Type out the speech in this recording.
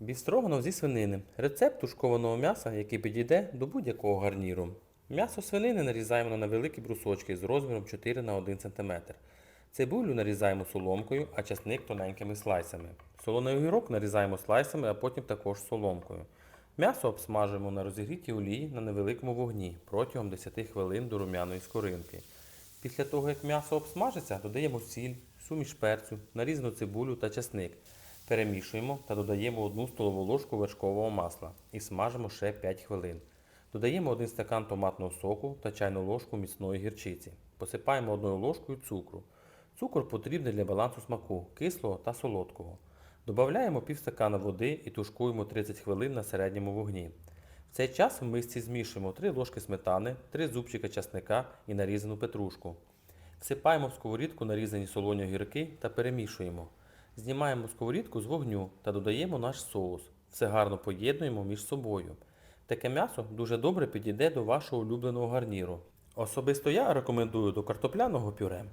Бістроганов зі свинини. Рецепт тушкованого м'яса, який підійде до будь-якого гарніру. М'ясо свинини нарізаємо на невеликі брусочки з розміром 4 на 1 см. Цибулю нарізаємо соломкою, а часник тоненькими слайсами. Солоний огірок нарізаємо слайсами, а потім також соломкою. М'ясо обсмажуємо на розігрітій олії на невеликому вогні протягом 10 хвилин до румяної скоринки. Після того, як м'ясо обсмажиться, додаємо сіль, суміш перцю, нарізану цибулю та часник. Перемішуємо та додаємо 1 столову ложку вершкового масла і смажимо ще 5 хвилин. Додаємо 1 стакан томатного соку та чайну ложку міцної гірчиці. Посипаємо одною ложкою цукру. Цукор потрібний для балансу смаку кислого та солодкого. Додаємо пів стакана води і тушкуємо 30 хвилин на середньому вогні. В цей час в мисці змішуємо 3 ложки сметани, 3 зубчика часника і нарізану петрушку. Всипаємо в сковорідку нарізані солоні огірки та перемішуємо. Знімаємо сковорідку з вогню та додаємо наш соус. Все гарно поєднуємо між собою. Таке м'ясо дуже добре підійде до вашого улюбленого гарніру. Особисто я рекомендую до картопляного пюре.